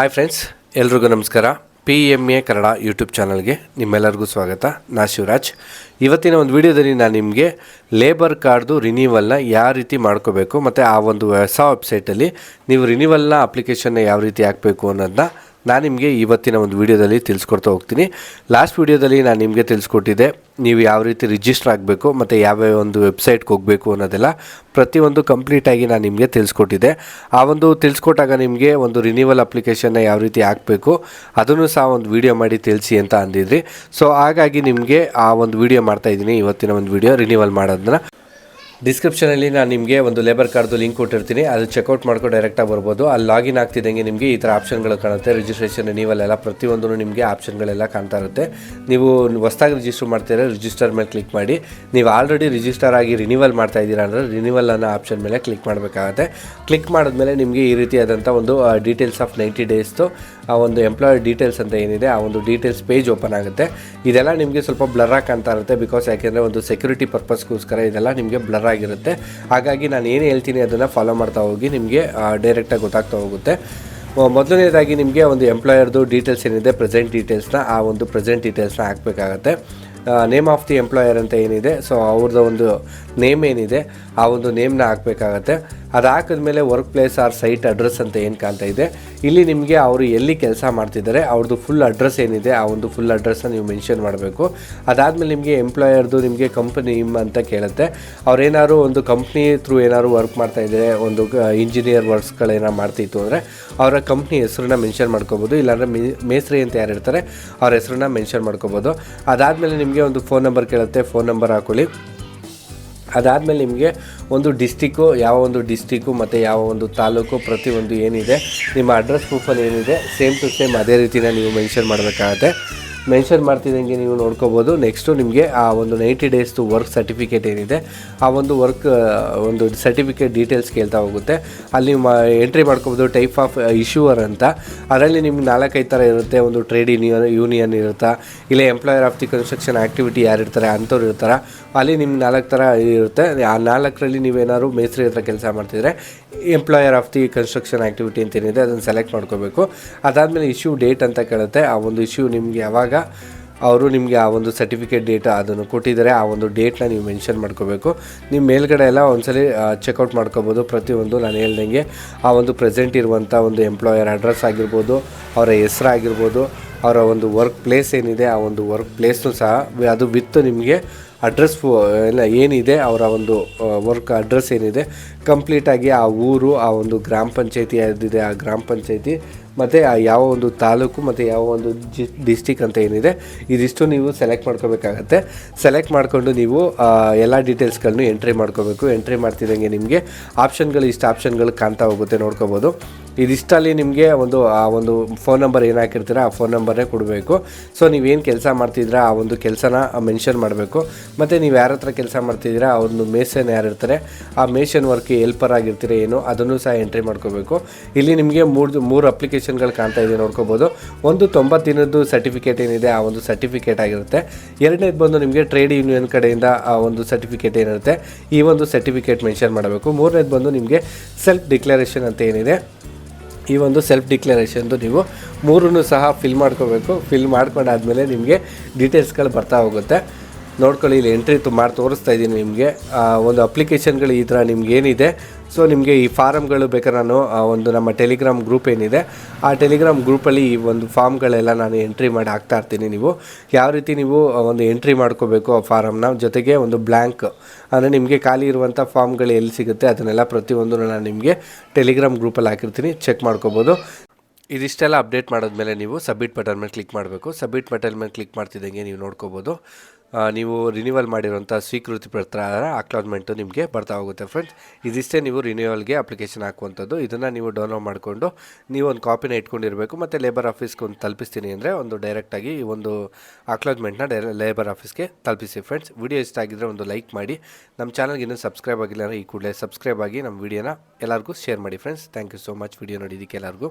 Hi friends ಎಲ್ರಿಗೂ ನಮಸ್ಕಾರ. P M A Kannada YouTube ಚಾನಲ್ಗೆ ನಿಮ್ಮೆಲ್ಲರಿಗೂ ಸ್ವಾಗತ. ನಾ ಶಿವರಾಜ್. ಇವತ್ತಿನ ಒಂದು ವಿಡಿಯೋದಲ್ಲಿ ನಾನು ನಿಮಗೆ ಲೇಬರ್ ಕಾರ್ಡ್ದು ರಿನೀವಲ್ನ ಯಾವ ರೀತಿ ಮಾಡ್ಕೋಬೇಕು ಮತ್ತು ಆ ಒಂದು ಹೊಸ ವೆಬ್ಸೈಟಲ್ಲಿ ನೀವು ರಿನೀವಲ್ನ ಅಪ್ಲಿಕೇಶನ್ನ ಯಾವ ರೀತಿ ಹಾಕಬೇಕು ಅನ್ನೋದನ್ನ ನಾನು ನಿಮಗೆ ಇವತ್ತಿನ ಒಂದು ವಿಡಿಯೋದಲ್ಲಿ ತಿಳಿಸ್ಕೊಡ್ತಾ ಹೋಗ್ತೀನಿ. ಲಾಸ್ಟ್ ವಿಡಿಯೋದಲ್ಲಿ ನಾನು ನಿಮಗೆ ತಿಳಿಸ್ಕೊಟ್ಟಿದ್ದೆ, ನೀವು ಯಾವ ರೀತಿ ರಿಜಿಸ್ಟರ್ ಆಗಬೇಕು ಮತ್ತು ಯಾವ್ಯಾವ ಒಂದು ವೆಬ್ಸೈಟ್ಗೆ ಹೋಗಬೇಕು ಅನ್ನೋದೆಲ್ಲ ಪ್ರತಿಯೊಂದು ಕಂಪ್ಲೀಟಾಗಿ ನಾನು ನಿಮಗೆ ತಿಳಿಸ್ಕೊಟ್ಟಿದ್ದೆ. ಆ ಒಂದು ತಿಳಿಸ್ಕೊಟ್ಟಾಗ ನಿಮಗೆ ಒಂದು ರಿನ್ಯೂವಲ್ ಅಪ್ಲಿಕೇಶನ್ನ ಯಾವ ರೀತಿ ಹಾಕಬೇಕು, ಅದನ್ನು ಸಹ ಒಂದು ವಿಡಿಯೋ ಮಾಡಿ ತಿಳಿಸಿ ಅಂತ ಅಂದಿದ್ರಿ. ಸೊ ಹಾಗಾಗಿ ನಿಮಗೆ ಆ ಒಂದು ವಿಡಿಯೋ ಮಾಡ್ತಾ ಇದ್ದೀನಿ, ಇವತ್ತಿನ ಒಂದು ವಿಡಿಯೋ ರಿನ್ಯೂವಲ್ ಮಾಡೋದನ್ನ. ಡಿಸ್ಕ್ರಿಪ್ಷನಲ್ಲಿ ನಾನು ನಿಮಗೆ ಒಂದು ಲೇಬರ್ ಕಾರ್ಡ್ದು ಲಿಂಕ್ ಕೊಟ್ಟಿರ್ತೀನಿ. ಅದು ಚೆಕ್ಔಟ್ ಮಾಡ್ಕೊಂಡು ಡೈರೆಕ್ಟಾಗಿ ಬರ್ಬೋದು. ಅಲ್ಲಿ ಲಾಗಿನ್ ಆಗ್ತಿದ್ದಂಗೆ ನಿಮಗೆ ಈ ಥರ ಆಪ್ಷನ್ಗಳು ಕಾಣುತ್ತೆ. ರಿಜಿಸ್ಟ್ರೇಷನ್ ನೀವಲ್ಲೆಲ್ಲ ಪ್ರತಿಯೊಂದೂ ನಿಮಗೆ ಆಪ್ಷನ್ಗಳೆಲ್ಲ ಕಾಣ್ತಾ ಇರುತ್ತೆ. ನೀವು ಹೊಸದಾಗಿ ರಿಜಿಸ್ಟರ್ ಮಾಡ್ತೀರಾ ರಿಜಿಸ್ಟರ್ ಮೇಲೆ ಕ್ಲಿಕ್ ಮಾಡಿ. ನೀವು ಆಲ್ರೆಡಿ ರಿಜಿಸ್ಟರ್ ಆಗಿ ರಿನೀವಲ್ ಮಾಡ್ತಾ ಇದ್ದೀರಾ ಅಂದರೆ ರಿನಿವಲ್ ಅನ್ನೋ ಆಪ್ಷನ್ ಮೇಲೆ ಕ್ಲಿಕ್ ಮಾಡಬೇಕಾಗತ್ತೆ. ಕ್ಲಿಕ್ ಮಾಡಿದ್ಮೇಲೆ ನಿಮಗೆ ಈ ರೀತಿಯಾದಂಥ ಒಂದು ಡೀಟೇಲ್ಸ್ ಆಫ್ ನೈಂಟಿ ಡೇಸ್ದು ಆ, ಒಂದು ಎಂಪ್ಲಾಯರ್ ಡೀಟೇಲ್ಸ್ ಅಂತ ಏನಿದೆ, ಆ ಒಂದು ಡೀಟೇಲ್ಸ್ ಪೇಜ್ ಓಪನ್ ಆಗುತ್ತೆ. ಇದೆಲ್ಲ ನಿಮಗೆ ಸ್ವಲ್ಪ ಬ್ಲರ್ ಕಾಣ್ತಾ ಇರುತ್ತೆ. ಬಿಕಾಸ್ ಯಾಕೆಂದರೆ ಒಂದು ಸೆಕ್ಯೂರಿಟಿ ಪರ್ಪಸ್ಗೋಸ್ಕರ ಇದೆಲ್ಲ ನಿಮಗೆ ಬ್ಲರ್ ಆಗಿರುತ್ತೆ. ಹಾಗಾಗಿ ನಾನು ಏನು ಹೇಳ್ತೀನಿ ಅದನ್ನು ಫಾಲೋ ಮಾಡ್ತಾ ಹೋಗಿ, ನಿಮಗೆ ಡೈರೆಕ್ಟಾಗಿ ಗೊತ್ತಾಗ್ತಾ ಹೋಗುತ್ತೆ. ಮೊದಲನೇದಾಗಿ ನಿಮಗೆ ಒಂದು ಎಂಪ್ಲಾಯರ್ದು ಡೀಟೇಲ್ಸ್ ಏನಿದೆ ಪ್ರೆಸೆಂಟ್ ಡೀಟೇಲ್ಸ್ನ ಆ ಒಂದು ಪ್ರೆಸೆಂಟ್ ಡೀಟೇಲ್ಸ್ನ ಹಾಕಬೇಕಾಗತ್ತೆ. ನೇಮ್ ಆಫ್ ದಿ ಎಂಪ್ಲಾಯರ್ ಅಂತ ಏನಿದೆ ಸೊ ಅವ್ರದ್ದು ಒಂದು ನೇಮ್ ಏನಿದೆ, ಆ ಒಂದು ನೇಮ್ನ ಹಾಕಬೇಕಾಗತ್ತೆ. ಅದು ಹಾಕಿದ್ಮೇಲೆ work place or site address ಅಂತ ಏನು ಕಾಣ್ತಾ ಇದೆ. ಇಲ್ಲಿ ನಿಮಗೆ ಅವರು ಎಲ್ಲಿ ಕೆಲಸ ಮಾಡ್ತಿದ್ದಾರೆ ಅವ್ರದ್ದು ಫುಲ್ ಅಡ್ರೆಸ್ ಏನಿದೆ, ಆ ಒಂದು ಫುಲ್ ಅಡ್ರೆಸ್ನ ನೀವು ಮೆನ್ಷನ್ ಮಾಡಬೇಕು. ಅದಾದಮೇಲೆ ನಿಮಗೆ ಎಂಪ್ಲಾಯರ್ದು ನಿಮಗೆ ಕಂಪನಿ ಅಂತ ಕೇಳುತ್ತೆ. ಅವ್ರೇನಾದ್ರು ಒಂದು ಕಂಪ್ನಿ ಥ್ರೂ ಏನಾದ್ರು ವರ್ಕ್ ಮಾಡ್ತಾ ಇದ್ದಾರೆ ಒಂದು ಇಂಜಿನಿಯರ್ ವರ್ಕ್ಸ್ಗಳೇನಾರು ಮಾಡ್ತಿತ್ತು ಅಂದರೆ, ಅವರ ಕಂಪ್ನಿ ಹೆಸರನ್ನ ಮೆನ್ಷನ್ ಮಾಡ್ಕೋಬೋದು. ಇಲ್ಲಾಂದರೆ ಮೇಸ್ತ್ರಿ ಅಂತ ಯಾರು ಇರ್ತಾರೆ, ಅವ್ರ ಹೆಸರನ್ನ ಮೆನ್ಷನ್ ಮಾಡ್ಕೋಬೋದು. ಅದಾದಮೇಲೆ ನಿಮಗೆ ಒಂದು ಫೋನ್ ನಂಬರ್ ಕೇಳುತ್ತೆ ಫೋನ್ ನಂಬರ್ ಹಾಕೊಳ್ಳಿ. ಅದಾದಮೇಲೆ ನಿಮಗೆ ಒಂದು ಡಿಸ್ಟಿಕ್ಕು ಯಾವ ಒಂದು ಡಿಸ್ಟಿಕ್ಕು ಮತ್ತು ಯಾವ ಒಂದು ತಾಲೂಕು ಪ್ರತಿಯೊಂದು ಏನಿದೆ, ನಿಮ್ಮ ಅಡ್ರೆಸ್ ಪ್ರೂಫಲ್ಲಿ ಏನಿದೆ ಸೇಮ್ ಟು ಸೇಮ್ ಅದೇ ರೀತಿನ ನೀವು ಮೆನ್ಷನ್ ಮಾಡಬೇಕಾಗತ್ತೆ. ಮೆನ್ಷನ್ ಮಾಡ್ತಿದ್ದಂಗೆ ನೀವು ನೋಡ್ಕೋಬೋದು. ನೆಕ್ಸ್ಟು ನಿಮಗೆ ಆ ಒಂದು ನೈಂಟಿ ಡೇಸ್ದು ವರ್ಕ್ ಸರ್ಟಿಫಿಕೇಟ್ ಏನಿದೆ, ಆ ಒಂದು ವರ್ಕ್ ಒಂದು ಸರ್ಟಿಫಿಕೇಟ್ ಡೀಟೇಲ್ಸ್ ಕೇಳ್ತಾ ಹೋಗುತ್ತೆ. ಅಲ್ಲಿ ಮಾ ಎಂಟ್ರಿ ಮಾಡ್ಕೋಬೋದು ಟೈಪ್ ಆಫ್ ಇಶ್ಯೂವರ್ ಅಂತ. ಅದರಲ್ಲಿ ನಿಮ್ಗೆ ನಾಲ್ಕೈದು ಥರ ಇರುತ್ತೆ. ಒಂದು ಟ್ರೇಡ್ ಯೂನಿಯನ್ ಯೂನಿಯನ್ ಇರುತ್ತಾ? ಇಲ್ಲ employer of the construction activity ಯಾರು ಇರ್ತಾರೆ, ಅಂಥವ್ರು ಇರ್ತಾರೆ? ಅಲ್ಲಿ ನಿಮ್ಗೆ ನಾಲ್ಕು ಥರ ಇರುತ್ತೆ. ಆ ನಾಲ್ಕರಲ್ಲಿ ನೀವೇನಾದ್ರು ಮೇಸ್ತ್ರಿ ಹತ್ರ ಕೆಲಸ ಮಾಡ್ತಿದ್ರೆ employer of the construction activity ಅಂತ ಏನಿದೆ ಅದನ್ನು ಸೆಲೆಕ್ಟ್ ಮಾಡ್ಕೋಬೇಕು. ಅದಾದಮೇಲೆ ಇಶ್ಯೂ ಡೇಟ್ ಅಂತ ಕೇಳುತ್ತೆ. ಆ ಒಂದು ಇಶ್ಯೂ ನಿಮಗೆ ಯಾವಾಗ ಅವರು ನಿಮಗೆ ಆ ಒಂದು ಸರ್ಟಿಫಿಕೇಟ್ ಡೇಟ್ ಅದನ್ನು ಕೊಟ್ಟಿದ್ದಾರೆ, ಆ ಒಂದು ಡೇಟ್ನ ನೀವು ಮೆನ್ಷನ್ ಮಾಡ್ಕೋಬೇಕು. ನಿಮ್ಮ ಮೇಲ್ಗಡೆ ಎಲ್ಲ ಒಂದ್ಸಲಿ ಚೆಕ್ಔಟ್ ಮಾಡ್ಕೋಬೋದು. ಪ್ರತಿಯೊಂದು ನಾನು ಹೇಳ್ದಂಗೆ ಆ ಒಂದು ಪ್ರೆಸೆಂಟ್ ಇರುವಂಥ ಒಂದು ಎಂಪ್ಲಾಯರ್ ಅಡ್ರೆಸ್ ಆಗಿರ್ಬೋದು, ಅವರ ಹೆಸರಾಗಿರ್ಬೋದು ಅವರ ಒಂದು ವರ್ಕ್ ಪ್ಲೇಸ್ ಏನಿದೆ, ಆ ಒಂದು ವರ್ಕ್ ಪ್ಲೇಸ್ನು ಸಹ ಅದು ಬಿತ್ತು ನಿಮಗೆ. ಅಡ್ರೆಸ್ ಎಲ್ಲ ಏನಿದೆ, ಅವರ ಒಂದು ವರ್ಕ್ ಅಡ್ರೆಸ್ ಏನಿದೆ ಕಂಪ್ಲೀಟಾಗಿ ಆ ಊರು, ಆ ಒಂದು ಗ್ರಾಮ ಪಂಚಾಯತಿ ಅದಿದೆ ಆ ಗ್ರಾಮ ಪಂಚಾಯತಿ, ಮತ್ತು ಆ ಯಾವ ಒಂದು ತಾಲೂಕು, ಮತ್ತು ಯಾವ ಒಂದು ಜಿ ಡಿಸ್ಟಿಕ್ ಅಂತ ಏನಿದೆ, ಇದಿಷ್ಟು ನೀವು ಸೆಲೆಕ್ಟ್ ಮಾಡ್ಕೋಬೇಕಾಗತ್ತೆ. ಸೆಲೆಕ್ಟ್ ಮಾಡಿಕೊಂಡು ನೀವು ಎಲ್ಲ ಡೀಟೇಲ್ಸ್ಗಳನ್ನು ಎಂಟ್ರಿ ಮಾಡ್ಕೋಬೇಕು. ಎಂಟ್ರಿ ಮಾಡ್ತಿದ್ದಂಗೆ ನಿಮಗೆ ಆಪ್ಷನ್ಗಳು ಇಷ್ಟು ಆಪ್ಷನ್ಗಳು ಕಾಣ್ತಾ ಹೋಗುತ್ತೆ, ನೋಡ್ಕೋಬೋದು. ಇದಿಷ್ಟಲ್ಲಿ ನಿಮಗೆ ಒಂದು, ಆ ಒಂದು ಫೋನ್ ನಂಬರ್ ಏನು ಹಾಕಿರ್ತೀರ, ಆ ಫೋನ್ ನಂಬರೇ ಕೊಡಬೇಕು. ಸೊ ನೀವೇನು ಕೆಲಸ ಮಾಡ್ತಿದ್ದೀರಾ, ಆ ಒಂದು ಕೆಲಸನ ಮೆನ್ಷನ್ ಮಾಡಬೇಕು. ಮತ್ತು ನೀವು ಯಾರ ಹತ್ರ ಕೆಲಸ ಮಾಡ್ತಿದ್ದೀರಾ ಒಂದು ಮೇಸನ್ ಯಾರಿರ್ತಾರೆ ಆ ಮೇಷನ್ ವರ್ಕ್ ಹೆಲ್ಪರ್ ಆಗಿರ್ತೀರ ಏನು, ಅದನ್ನು ಸಹ ಎಂಟ್ರಿ ಮಾಡ್ಕೋಬೇಕು. ಇಲ್ಲಿ ನಿಮಗೆ ಮೂರು ಮೂರು ಅಪ್ಲಿಕೇಶನ್ಗಳು ಕಾಣ್ತಾ ಇದೆ, ನೋಡ್ಕೋಬೋದು. ಒಂದು ತೊಂಬತ್ತು ದಿನದ್ದು ಸರ್ಟಿಫಿಕೇಟ್ ಏನಿದೆ, ಆ ಒಂದು ಸರ್ಟಿಫಿಕೇಟ್ ಆಗಿರುತ್ತೆ. ಎರಡನೇದು ಬಂದು ನಿಮಗೆ ಟ್ರೇಡ್ ಯೂನಿಯನ್ ಕಡೆಯಿಂದ ಆ ಒಂದು ಸರ್ಟಿಫಿಕೇಟ್ ಏನಿರುತ್ತೆ, ಈ ಒಂದು ಸರ್ಟಿಫಿಕೇಟ್ ಮೆನ್ಷನ್ ಮಾಡಬೇಕು. ಮೂರನೇದು ಬಂದು ನಿಮಗೆ ಸೆಲ್ಫ್ ಡಿಕ್ಲರೇಷನ್ ಅಂತ ಏನಿದೆ ಈ ಒಂದು ಸೆಲ್ಫ್ ಡಿಕ್ಲರೇಷನ್ದು ನೀವು ಮೂರನ್ನು ಸಹ ಫಿಲ್ ಮಾಡ್ಕೋಬೇಕು. ಫಿಲ್ ಮಾಡ್ಕೊಂಡಾದ್ಮೇಲೆ ನಿಮಗೆ ಡೀಟೇಲ್ಸ್ಗಳು ಬರ್ತಾ ಹೋಗುತ್ತೆ. ನೋಡ್ಕೊಳ್ಳಿ, ಇಲ್ಲಿ ಎಂಟ್ರಿ ಮಾಡಿ ತೋರಿಸ್ತಾ ಇದ್ದೀನಿ ನಿಮಗೆ. ಒಂದು ಅಪ್ಲಿಕೇಶನ್ಗಳು ಈ ಥರ ನಿಮ್ಗೆ ಏನಿದೆ. ಸೊ ನಿಮಗೆ ಈ ಫಾರಮ್ಗಳು ಬೇಕಾದ್ರೆ ನಾನು ಒಂದು ನಮ್ಮ ಟೆಲಿಗ್ರಾಮ್ ಗ್ರೂಪ್ ಏನಿದೆ. ಆ ಟೆಲಿಗ್ರಾಮ್ ಗ್ರೂಪಲ್ಲಿ ಈ ಒಂದು ಫಾರ್ಮ್ಗಳೆಲ್ಲ ನಾನು ಎಂಟ್ರಿ ಮಾಡಿ ಹಾಕ್ತಾ ಇರ್ತೀನಿ ನೀವು. ಯಾವ ರೀತಿ ನೀವು ಒಂದು ಎಂಟ್ರಿ ಮಾಡ್ಕೋಬೇಕು ಆ ಫಾರಮ್ನ ಜೊತೆಗೆ ಒಂದು ಬ್ಲ್ಯಾಂಕ್ ಅಂದರೆ ನಿಮಗೆ ಖಾಲಿ ಇರುವಂಥ ಫಾರ್ಮ್ಗಳು ಎಲ್ಲಿ ಸಿಗುತ್ತೆ ಅದನ್ನೆಲ್ಲ ಪ್ರತಿಯೊಂದು ನಾನು ನಿಮಗೆ ಟೆಲಿಗ್ರಾಮ್ ಗ್ರೂಪಲ್ಲಿ ಹಾಕಿರ್ತೀನಿ. ಚೆಕ್ ಮಾಡ್ಕೋಬೋದು. ಇದಿಷ್ಟೆಲ್ಲ ಅಪ್ಡೇಟ್ ಮಾಡಿದ್ಮೇಲೆ ನೀವು ಸಬ್ಮಿಟ್ ಬಟನ್ ಮೇಲೆ ಕ್ಲಿಕ್ ಮಾಡಬೇಕು. ಸಬ್ಮಿಟ್ ಬಟನ್ ಮೇಲೆ ಕ್ಲಿಕ್ ಮಾಡ್ತಿದ್ದಂಗೆ ನೀವು ನೋಡ್ಕೋಬೋದು. ನೀವು ರಿನ್ಯೂವಲ್ ಮಾಡಿರೋಂಥ ಸ್ವೀಕೃತಿ ಪತ್ರ ಅಕ್ಲಾಜ್ಮೆಂಟು ನಿಮಗೆ ಬರ್ತಾ ಹೋಗುತ್ತೆ ಫ್ರೆಂಡ್ಸ್ ಇದಿಷ್ಟೇ ನೀವು ರಿನ್ಯೂವಲ್ಗೆ ಅಪ್ಲಿಕೇಶನ್ ಹಾಕುವಂಥದ್ದು. ಇದನ್ನು ನೀವು ಡೌನ್ಲೋಡ್ ಮಾಡಿಕೊಂಡು ನೀವು ಒಂದು ಕಾಪಿನ ಇಟ್ಕೊಂಡಿರಬೇಕು. ಮತ್ತು ಲೇಬರ್ ಆಫೀಸ್ಗೆ ಒಂದು ತಲುಪಿಸ್ತೀನಿ ಅಂದರೆ ಒಂದು ಡೈರೆಕ್ಟಾಗಿ ಈ ಒಂದು ಅಕ್ಲಾಜ್ಮೆಂಟ್ನ ಡೈರೆ ಲೇಬರ್ ಆಫೀಸ್ಗೆ ತಲುಪಿಸಿ ಫ್ರೆಂಡ್ಸ್ ವಿಡಿಯೋ ಇಷ್ಟ ಆಗಿದ್ದರೆ ಒಂದು ಲೈಕ್ ಮಾಡಿ. ನಮ್ಮ ಚಾನಲ್ಗೆ ಇನ್ನೂ ಸಬ್ಸ್ಕ್ರೈಬ್ ಆಗಿಲ್ಲ ಅಂದರೆ ಈ ಕೂಡಲೇ ಸಬ್ಸ್ಕ್ರೈಬ್ ಆಗಿ ನಮ್ಮ ವಿಡಿಯೋನ ಎಲ್ಲರಿಗೂ ಶೇರ್ ಮಾಡಿ friends thank you so much video ನೋಡಿದ್ದಕ್ಕೆ ಎಲ್ಲರಿಗೂ.